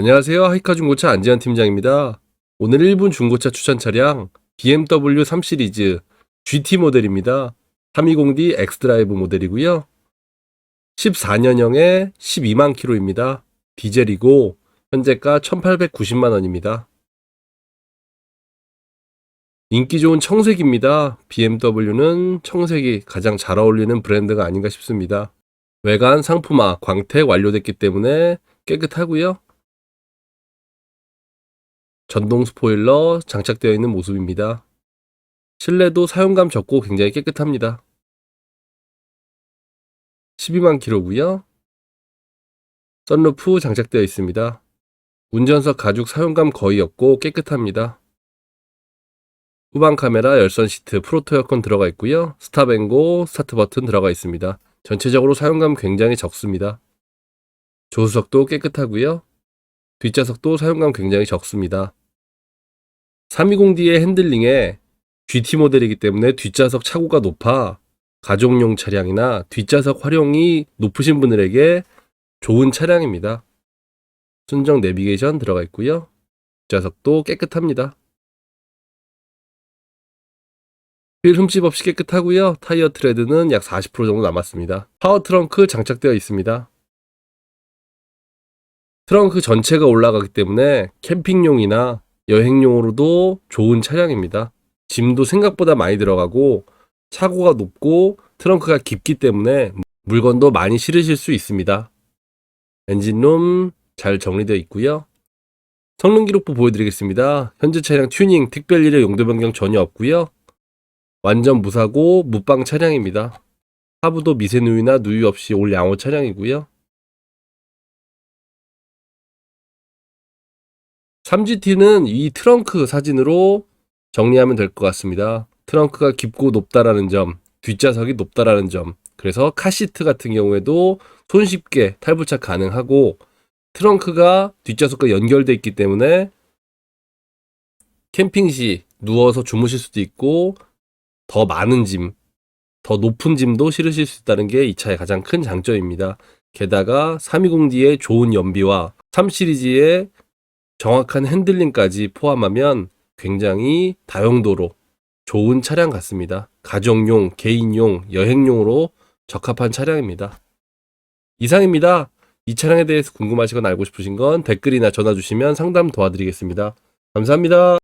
안녕하세요. 하이카 중고차 안지현 팀장입니다. 오늘 1분 중고차 추천 차량 BMW 3 시리즈 GT 모델입니다. 320D 엑스드라이브 모델이고요. 14년형에 12만 킬로입니다. 디젤이고 현재가 1,890만 원입니다. 인기 좋은 청색입니다. BMW는 청색이 가장 잘 어울리는 브랜드가 아닌가 싶습니다. 외관 상품화 광택 완료됐기 때문에 깨끗하고요. 전동 스포일러 장착되어 있는 모습입니다. 실내도 사용감 적고 굉장히 깨끗합니다. 12만 킬로고요. 썬루프 장착되어 있습니다. 운전석 가죽 사용감 거의 없고 깨끗합니다. 후방 카메라 열선 시트 프로토 에어컨 들어가 있고요. 스탑앤고 스타트 버튼 들어가 있습니다. 전체적으로 사용감 굉장히 적습니다. 조수석도 깨끗하고요. 뒷좌석도 사용감 굉장히 적습니다. 320D의 핸들링에 GT 모델이기 때문에 뒷좌석 차고가 높아 가족용 차량이나 뒷좌석 활용이 높으신 분들에게 좋은 차량입니다. 순정 내비게이션 들어가 있고요. 뒷좌석도 깨끗합니다. 휠 흠집 없이 깨끗하고요. 타이어 트레드는 약 40% 정도 남았습니다. 파워 트렁크 장착되어 있습니다. 트렁크 전체가 올라가기 때문에 캠핑용이나 여행용으로도 좋은 차량입니다. 짐도 생각보다 많이 들어가고 차고가 높고 트렁크가 깊기 때문에 물건도 많이 실으실 수 있습니다. 엔진룸 잘 정리되어 있고요. 성능 기록부 보여드리겠습니다. 현재 차량 튜닝, 특별 일의 용도 변경 전혀 없고요. 완전 무사고 무빵 차량입니다. 하부도 미세 누유나 누유 없이 올 양호 차량이고요. 3GT는 이 트렁크 사진으로 정리하면 될 것 같습니다. 트렁크가 깊고 높다라는 점, 뒷좌석이 높다라는 점, 그래서 카시트 같은 경우에도 손쉽게 탈부착 가능하고 트렁크가 뒷좌석과 연결되어 있기 때문에 캠핑 시 누워서 주무실 수도 있고 더 많은 짐, 더 높은 짐도 실으실 수 있다는 게 이 차의 가장 큰 장점입니다. 게다가 320D의 좋은 연비와 3 시리즈의 정확한 핸들링까지 포함하면 굉장히 다용도로 좋은 차량 같습니다. 가정용, 개인용, 여행용으로 적합한 차량입니다. 이상입니다. 이 차량에 대해서 궁금하시거나 알고 싶으신 건 댓글이나 전화 주시면 상담 도와드리겠습니다. 감사합니다.